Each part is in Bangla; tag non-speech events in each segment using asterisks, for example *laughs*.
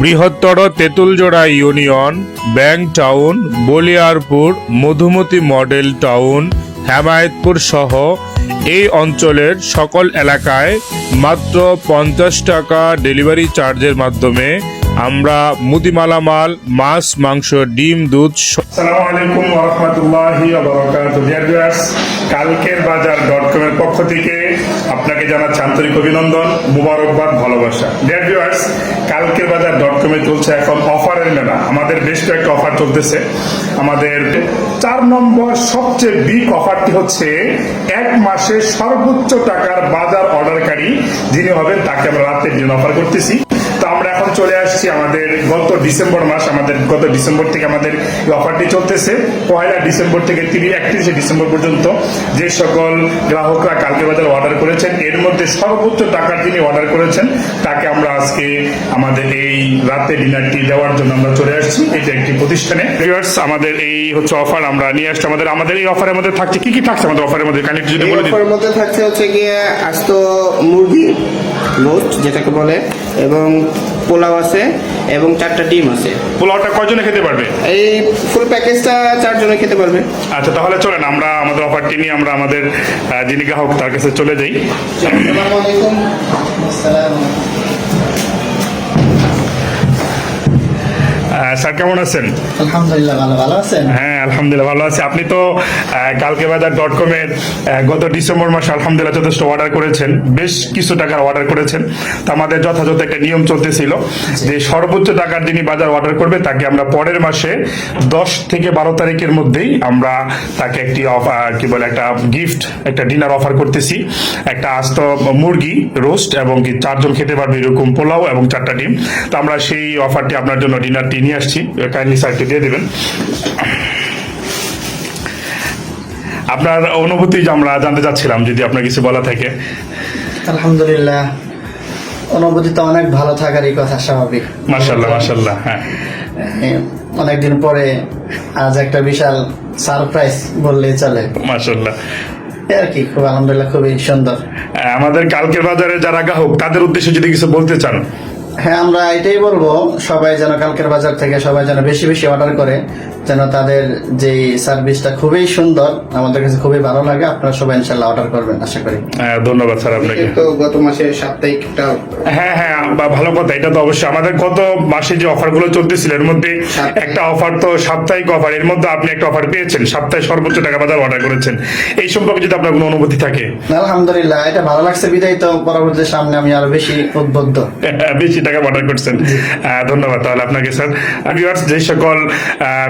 বৃহত্তর Tetuljhora union, bank town, Baliarpur, Madhumati model town, Hemayetpur সহ এই অঞ্চলের সকল এলাকায় মাত্র পঞ্চাশ টাকা ডেলিভারি চার্জের মাধ্যমে আমরা মুদিমালামাল মাছ, মাংস, ডিম, দুধ আলাইকুম কালকের বাজার ডট কমের পক্ষ থেকে আপনাকে জানাচ্ছি আন্তরিক অভিনন্দন, মুবারকবাদ, ভালোবাসা। ডিয়ার কালকের বাজার ডট কমে চলছে এখন অফারের মেলা। আমাদের বেশ কয়েকটা অফার চলতেছে। আমাদের চার নম্বর সবচেয়ে বিগ অফারটি হচ্ছে এক মাসে সর্বোচ্চ টাকার বাজার অর্ডারকারী যিনি হবেন, তাকে আমরা রাতের জন্য অফার করতেছি। চলে আসছি আমাদের গত ডিসেম্বর মাস আমাদের গত ডিসেম্বর থেকে আমাদের এই অফারটি চলতেছে। পয়লা ডিসেম্বর থেকে তিরিশ একত্রিশে ডিসেম্বর পর্যন্ত যে সকল গ্রাহকরা কালকে বাজার অর্ডার করেছেন এর মধ্যে সর্বোচ্চ টাকার যিনি অর্ডার করেছেন তাকে আমরা আজকে আমাদের এই রাতে ডিনারটি দেওয়ার জন্য আমরা চলে আসছি। এটা একটি প্রতিষ্ঠানে। আমাদের এই হচ্ছে অফার আমরা নিয়ে আসছি। আমাদের আমাদের এই অফারের মধ্যে থাকছে কি কি থাকছে আমাদের অফারের মধ্যে? কানেক্ট যদি বলে দিন। অফারের মধ্যে থাকছে হচ্ছে গিয়ে আস্ত মুরগি রোস্ট যেটাকে বলে এবং পোলাও আছে এবং চারটা ডিম আছে। পোলাওটা কয়জনে খেতে পারবে? এই ফুল প্যাকেজটা চারজনে খেতে পারবে। আচ্ছা তাহলে চলেন আমরা আমাদের অফারটি নিয়ে আমরা আমাদের যিনি গ্রাহক তার কাছে চলে যাই। স্যার কেমন আছেন? আলহামদুলিল্লাহ ভালো ভালো আছেন? হ্যাঁ আলহামদুলিল্লাহ ভালো আছি। আপনি তো কালকে বাজার ডট কমের গত ডিসেম্বর মাসে আলহামদুলিল্লাহ যথেষ্ট অর্ডার করেছেন। বেশ কিছু টাকার অর্ডার করেছেন। তো আমাদের যথাযথ একটা নিয়ম চলতেছিল যে সর্বোচ্চ টাকার যিনি বাজার অর্ডার করবে তাকে আমরা পরের মাসে দশ থেকে বারো তারিখের মধ্যেই আমরা তাকে একটি কি বলে একটা গিফট একটা ডিনার অফার করতেছি। একটা আস্ত মুরগি রোস্ট এবং চারজন খেতে পারবে এরকম পোলাও এবং চারটা ডিম। তো আমরা সেই অফারটি আপনার জন্য ডিনারটি নিয়ে আসছি কাইন্ডলি স্যারকে দিয়ে দেবেন। আপনার অনুভূতি আমরা জানতে চাচ্ছিলাম যদি আপনার কিছু বলা থাকে। আলহামদুলিল্লাহ অনুভূতি তো অনেক ভালো থাকারই কথা স্বাভাবিক। মার্শাল্লাহ মার্শাল্লাহ হ্যাঁ। অনেকদিন পরে আজ একটা বিশাল সারপ্রাইজ বললেই চলে। মার্শাল্লাহ আর কি খুব আলহামদুলিল্লাহ খুবই সুন্দর। আমাদের কালকের বাজারে যারা গ্রাহক তাদের উদ্দেশ্যে যদি কিছু বলতে চান হ্যাঁ আমরা এটাই বলব সবাই যেন কালকের বাজার থেকে সবাই যেন বেশি বেশি অর্ডার করে যেন তাদের যে সার্ভিসটা খুবই সুন্দর আমাদের কাছে খুবই ভালো লাগে আপনারা সবাই ইনশাল্লাহ অর্ডার করবেন আশা করি। হ্যাঁ, ধন্যবাদ স্যার আপনাকে। তো গত মাসে সাপ্তাহিকটা হ্যাঁ হ্যাঁ বা- ভালো কথা এটা তো অবশ্যই। আমাদের গত মাসে যে অফারগুলো চলতেছিল এর মধ্যে একটা অফার তো সাপ্তাহিক অফার এর মধ্যে আপনি একটা অফার পেয়েছেন সপ্তাহে সর্বোচ্চ টাকা বাজার অর্ডার করেছেন। এই সম্পর্কে যদি আপনার কোনো অনুভূতি থাকে। আলহামদুলিল্লাহ এটা ভালো লাগছে বিদায় তো পরবর্তী সামনে আমি আরও বেশি উদ্বুদ্ধ। *laughs* বেশি টাকা অর্ডার করছেন। ধন্যবাদ তাহলে আপনাকে স্যার। ভিউয়ার্স যে সকল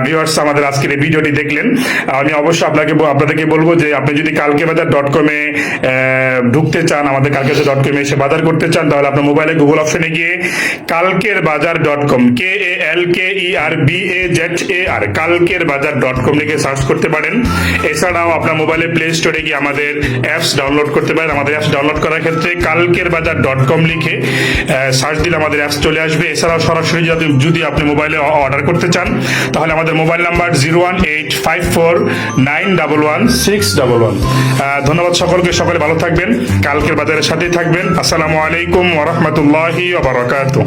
ভিউয়ার্স আমাদের আজকের এই ভিডিওটি দেখলেন আমি অবশ্যই আপনাকে আপনাদেরকে বলব যে আপনি যদি কালকে বাজার ডট কমে ঢুকতে চান আমাদের কালকে ডট কমে এসে বাজার করতে চান তাহলে আপনার মোবাইলে গুগল অপশনে গিয়ে Kalker Bazar dot com K A L K E R B A Z A R Kalker Bazar dot কম লিখে সার্চ করতে পারেন। এছাড়াও আপনার মোবাইলে প্লে স্টোরে গিয়ে আমাদের অ্যাপস ডাউনলোড করতে পারেন। আমাদের অ্যাপস ডাউনলোড করার ক্ষেত্রে কালকের বাজার ডট কম লিখে সার্চ দিলে আমাদের অ্যাপস চলে আসবে। এছাড়াও সরাসরি যদি যদি আপনি মোবাইলে অর্ডার করতে চান, তাহলে আমাদের mobile number zero one eight five four nine double one six double one ধন্যবাদ সকলকে। সকলে ভালো থাকবেন। কালকের বাজারের সাথেই থাকবেন। আসসালামু আলাইকুম ওরহমতুল্লাহি ওবরাকাতুহ